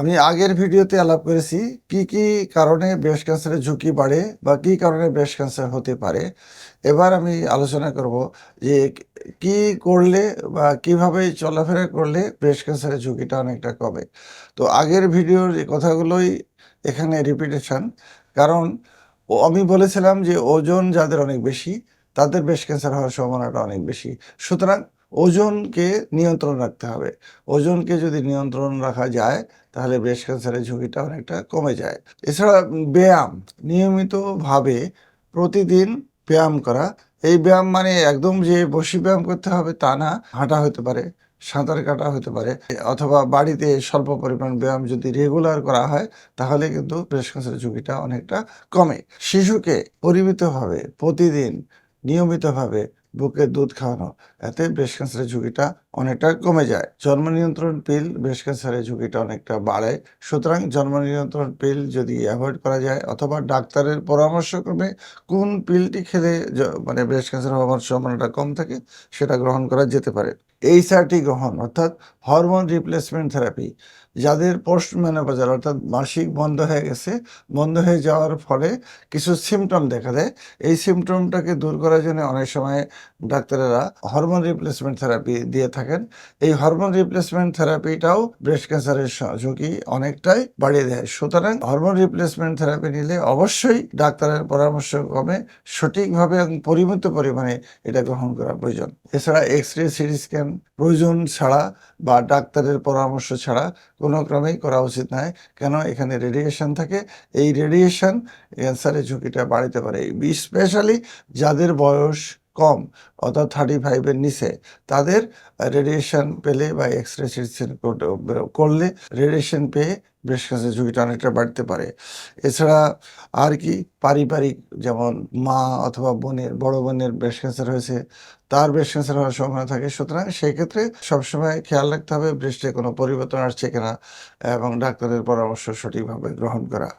আমি আগের ভিডিওতে আলাপ করেছি কি কি কারণে ব্রেস্ট ক্যান্সারের ঝুঁকি বাড়ে বা কি কারণে ব্রেস্ট ক্যান্সার হতে পারে। এবার আমি আলোচনা করব যে কি করলে বা কীভাবে চলাফেরা করলে ব্রেস্ট ক্যান্সারের ঝুঁকিটা অনেকটা কমে। তো আগের ভিডিওর এই কথাগুলোই এখানে রিপিটেশন কারণ আমি বলেছিলাম যে ওজন যাদের অনেক বেশি, তাদের ব্রেস্ট ক্যান্সার হওয়ার সম্ভাবনাটা অনেক বেশি। সুতরাং ওজনকে নিয়ন্ত্রণ রাখতে হবে। ওজনকে যদি নিয়ন্ত্রণ রাখা যায়, তাহলে ব্রেস্ট ক্যান্সারের ঝুঁকিটা অনেকটা কমে যায়। এছাড়া ব্যায়াম, নিয়মিতভাবে প্রতিদিন ব্যায়াম করা। এই ব্যায়াম মানে একদম যে বসি ব্যায়াম করতে হবে তা না, হাঁটা হতে পারে, সাঁতার কাটা হতে পারে, অথবা বাড়িতে স্বল্প পরিমাণ ব্যায়াম যদি রেগুলার করা হয়, তাহলে কিন্তু ব্রেস্ট ক্যান্সারের ঝুঁকিটা অনেকটা কমে। শিশুকে পরিমিতভাবে প্রতিদিন নিয়মিতভাবে বুকের দুধ খাওয়ানো। এতে ব্রেস্ট ক্যান্সারের ঝুঁকিটা অনেকটা কমে যায়। জন্ম নিয়ন্ত্রণ পিল ব্রেস্ট ক্যান্সারের ঝুঁকিটা অনেকটা বাড়ে। সুতরাং জন্ম নিয়ন্ত্রণ পিল যদি অ্যাভয়েড করা যায় অথবা ডাক্তারের পরামর্শ পরামর্শক্রমে কোন পিলটি খেলে মানে ব্রেস্ট ক্যান্সার হওয়ার সম্ভাবনাটা কম থাকে, সেটা গ্রহণ করা যেতে পারে। এইচআরটি গ্রহণ, অর্থাৎ হরমোন রিপ্লেসমেন্ট থেরাপি, যাদের পোস্ট ম্যানোপজাল অর্থাৎ মাসিক বন্ধ হয়ে গেছে, বন্ধ হয়ে যাওয়ার ফলে কিছু সিমটম দেখা দেয়। এই সিমটমটাকে দূর করার জন্য অনেক সময় ডাক্তারেরা হরমোন রিপ্লেসমেন্ট থেরাপি দিয়ে থাকেন। এই হরমোন রিপ্লেসমেন্ট থেরাপিটাও ব্রেস্ট ক্যান্সারের ঝুঁকি অনেকটাই বাড়িয়ে দেয়। সুতরাং হরমোন রিপ্লেসমেন্ট থেরাপি নিলে অবশ্যই ডাক্তারের পরামর্শ ক্রমে সঠিকভাবে এবং পরিমিত পরিমাণে এটা গ্রহণ করা প্রয়োজন। এছাড়া এক্স রে সিটি স্ক্যান প্রয়োজন ছাড়া বা ডাক্তারের পরামর্শ ছাড়া কোনো ক্রমেই করা উচিত নয়। কেন? এখানে রেডিয়েশন থাকে। এই রেডিয়েশন ক্যান্সারের ঝুঁকিটা বাড়াতে পারে। স্পেশালি যাদের বয়স কম, অর্থাৎ থার্টি ফাইভের নিচে। তাদের রেডিয়েশন পেলে বা এক্স রে করলে রেডিয়েশন পেয়ে ব্রেস্ট ক্যান্সার ঝুঁকিটা অনেকটা বাড়তে পারে। এছাড়া আর কি পারিবারিক যেমন মা অথবা বোনের, বড় বোনের ব্রেস্ট ক্যান্সার হয়েছে, তার ব্রেস্ট ক্যান্সার হওয়ার সম্ভাবনা থাকে। সুতরাং সেই ক্ষেত্রে সবসময় খেয়াল রাখতে হবে ব্রেস্টে কোনো পরিবর্তন আসছে কিনা এবং ডাক্তারের পরামর্শ সঠিকভাবে গ্রহণ করা।